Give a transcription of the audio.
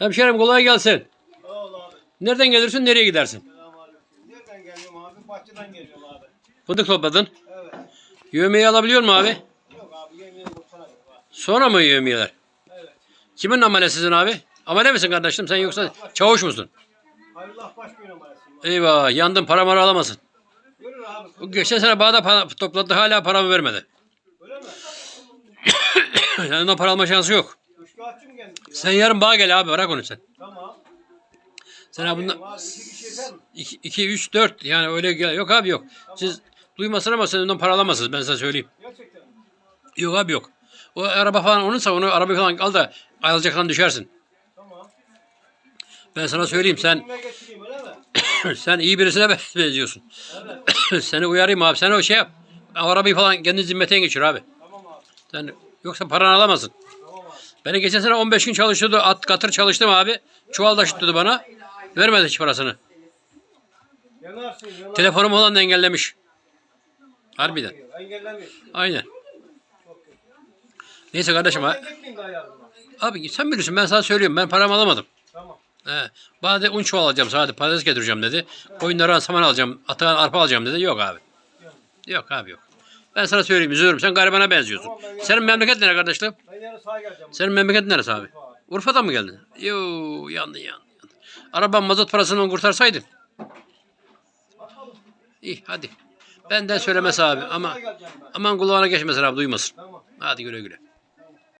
Hemşerim kolay gelsin. Sağ ol abi. Nereden gelirsin nereye gidersin? Selamünaleyküm. Nereden geliyorum abi? Bahçeden geliyorum abi. Fındık topladın. Evet. Yövmeyi alabiliyor mu abi? Yok abi yemin ederim sana yok abi. Sonra mı yövmeyeler? Evet. Kimin amele sizin abi? Amele misin kardeşim sen yoksa çavuş musun? Hayırlı baş bir numarasıyım. abi. Eyvah yandın para mara alamazsın. Görür abi. Bu geçen sene bana da para topladı hala paramı vermedi. Öyle mi? yani ondan para alma şansı yok. Ya? Sen yarın bana gel abi bırak onu sen. Tamam. Sen abi bundan abi iki kişi yeter mi? 2, 3, 4 yani öyle gel. Yok abi yok. Siz duymasın ama sen ondan para alamazsınız ben size söyleyeyim. Gerçekten mi? Yok abi yok. O araba falan onunsa onu araba falan al da alacaktan düşersin. Tamam. Ben sana söyleyeyim sen Kimle getireyim öyle mi? sen iyi birisine benziyorsun. Evet. Seni uyarayım abi. Sen o şey yap. Arabayı falan kendi zimmetine geçir abi. Tamam abi. Sen yoksa paranı alamazsın. Beni geçen sene 15 gün çalıştırdı. At katır çalıştım abi. Çuval taşıttırdı bana. Vermedi hiç parasını. Yanarsın yanar. Telefonum olan engellemiş. Harbiden. Engellemiş. Aynen. Neyse kardeşim. Abi sen bilirsin ben sana söylüyorum. Ben paramı alamadım. Tamam. Bana un çuval alacağım sadece patates getireceğim dedi. Koyunlara saman alacağım. Atakan arpa alacağım dedi. Yok abi. Yok abi yok. Ben sana söyleyeyim üzülürüm. Sen garibana benziyorsun. Senin memleket nere kardeşim? Ben yarın sağa geleceğim. Senin memleket neresi abi? Urfa'dan mı geldin? Yoo yandın yandın. yandın. Araban mazot parasından kurtarsaydın. İyi hadi. Benden söylemesi abi ama ben. aman kulağına geçmesin abi duymasın. Tamam. Hadi güle güle.